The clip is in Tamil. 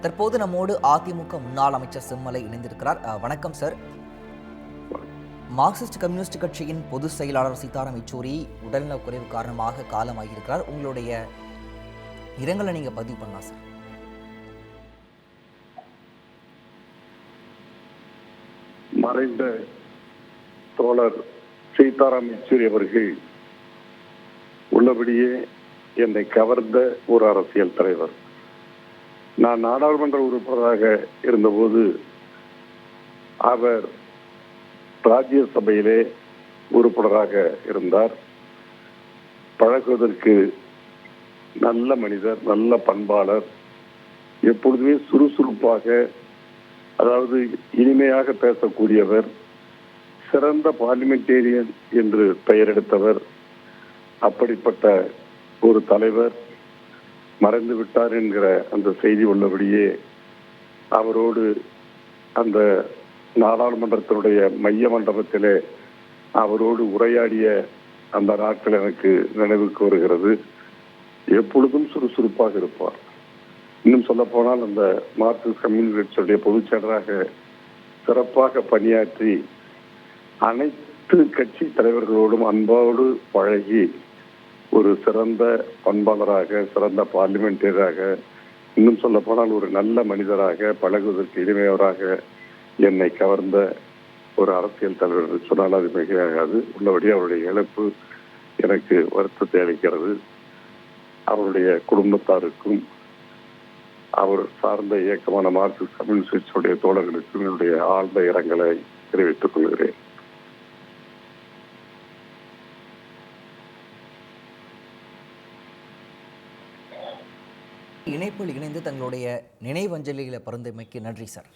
தற்போது நம்மோடு அதிமுக முன்னாள் அமைச்சர் செம்மலை இணைந்திருக்கிறார். வணக்கம் சார். மார்க்சிஸ்ட் கம்யூனிஸ்ட் கட்சியின் பொதுச் செயலாளர் சீதாராம் யெச்சூரி உடல்நலக் குறைவு காரணமாக காலமாகியிருக்கிறார். உங்களுடைய இரங்கலை நீங்க பதிவு பண்ணலாம் சார். மறைந்த தோழர் சீதாராம் யெச்சூரி அவர்கள் உள்ளபடியே என்னை கவர்ந்த ஒரு அரசியல் தலைவர். நான் நாடாளுமன்ற உறுப்பினராக இருந்தபோது அவர் ராஜ்யசபையிலே உறுப்பினராக இருந்தார். பழகுவதற்கு நல்ல மனிதர் நல்ல பண்பாளர். எப்பொழுதுமே சுறுசுறுப்பாக அதாவது இனிமையாக பேசக்கூடியவர் சிறந்த பார்லிமெண்டேரியன் என்று பெயர் எடுத்தவர் அப்படிப்பட்ட ஒரு தலைவர். மறைந்து விட்டார் என்கிற அந்த செய்தி உள்ளபடியே அவரோடு அந்த நாடாளுமன்றத்தினுடைய மைய மண்டபத்திலே அவரோடு உரையாடிய அந்த நாட்கள் எனக்கு நினைவுக்கு வருகிறது. எப்பொழுதும் சுறுசுறுப்பாக இருப்பார். இன்னும் சொல்ல போனால் அந்த மார்க்சிஸ்ட் கம்யூனிஸ்ட் கட்சியுடைய பொதுச் செயலராக சிறப்பாக பணியாற்றி அனைத்து கட்சி தலைவர்களோடும் அன்போடு பழகி ஒரு சிறந்த பண்பாளராக சிறந்த பார்லிமெண்டேரியராக இன்னும் சொல்ல போனால் ஒரு நல்ல மனிதராக பழகுவதற்கு இனிமையவராக என்னை கவர்ந்த ஒரு அரசியல் தலைவர் என்று சொன்னால் அது மிகையாகாது உள்ளபடி அவருடைய இழப்பு எனக்கு வருத்தத்தை அளிக்கிறது. அவருடைய குடும்பத்தாருக்கும் அவர் சார்ந்த இயக்கமான மார்க்சிஸ்ட் கம்யூனிஸ்டுடைய தோழர்களுக்கும் என்னுடைய ஆழ்ந்த இரங்கலை தெரிவித்துக் கொள்கிறேன். இணைப்பில் இணைந்து தங்களுடைய நினைவஞ்சலிகளை பரிந்துரைமைக்கு நன்றி சார்.